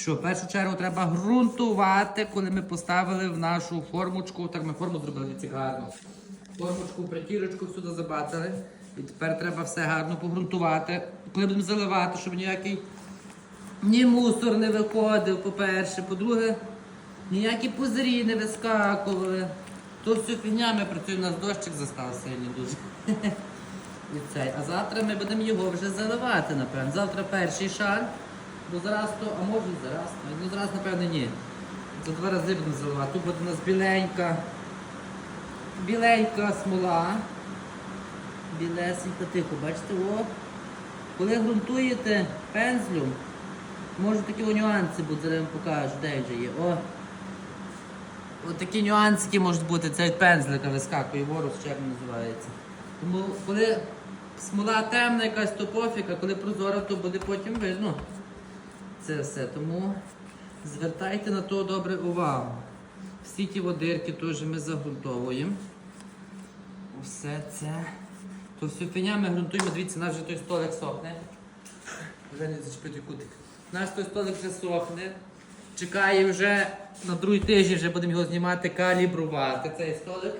Що, в першу чергу треба ґрунтувати, коли ми поставили в нашу формочку. Так ми форму зробили ці гарно. Формочку, притірочку сюди забацали. І тепер треба все гарно погрунтувати. Коли будемо заливати, щоб ніякий ні мусор не виходив, по-перше. По-друге, ніякі пузирі не вискакували. То всю фігня ми працюємо, у нас дощик застав сильний дуже. І цей. А завтра ми будемо його вже заливати, напевно. Завтра перший шар. Бо зараз то, а може зараз. Ну зараз, напевно, ні. За два рази будемо заливати. Тут буде у нас біленька. Біленька смола. Білесенька тихо, бачите, о. Коли ґрунтуєте пензлем, може такі нюанси будуть, зараз вам покажу, де вже є. О. От такі нюансики можуть бути, це від пензлика вискакує, як він називається. Тому коли смола темна якась, то пофіг, а коли прозора, то буде потім видно. Це все. Тому звертайте на то добре увагу. Всі ті водирки теж ми загрунтовуємо. Все це. То всю фіня ми ґрунтуємо, дивіться, наш вже той столик сохне. Вже не зачепити кутик. Наш той столик вже сохне. Чекає вже на другий тиждень, вже будемо його знімати, калібрувати цей столик.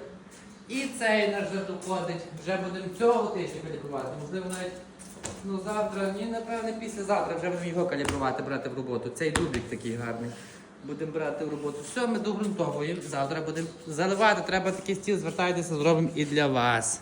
І цей наш вже доходить. Вже будемо цього тижня калібрувати. Можливо, навіть ну, завтра, ні, напевне, післязавтра вже будемо його калібрувати, брати в роботу. Цей дублік такий гарний. Будемо брати в роботу. Все, ми догрунтовуємо. Завтра будемо заливати. Треба такий стіл, звертайтеся, зробимо і для вас.